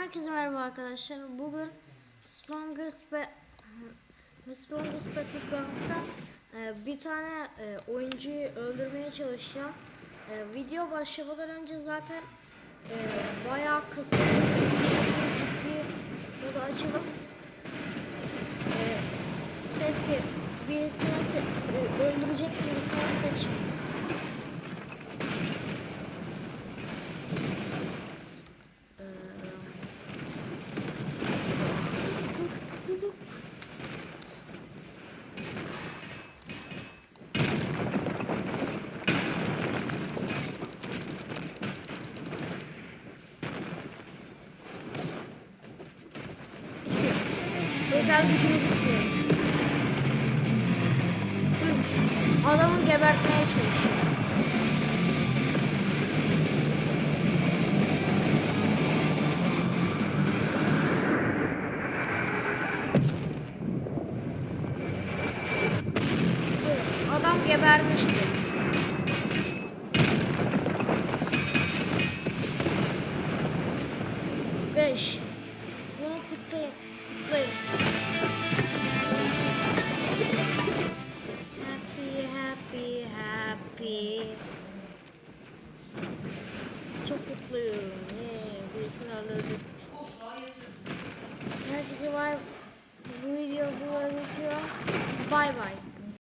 Herkese merhaba arkadaşlar. Bugün Strongest ve Strongest Battlegrounds'ta e, bir tane e, oyuncuyu öldürmeye çalışacağım. E, video başlamadan önce zaten e, bayağı kısa ciddi modu açalım. E, step 1 birisini öldürecek birisini seç. E, Özel gücümüzü kullanalım. 3. Adamı gebertmeye çalışıyor. Adam gebermişti. Beş. Bunu kutlayın. Kutlayın. Mutluyum. Yeah, birisini öldürdük. Herkese var. Bu video burada bitiyor. Bye bye.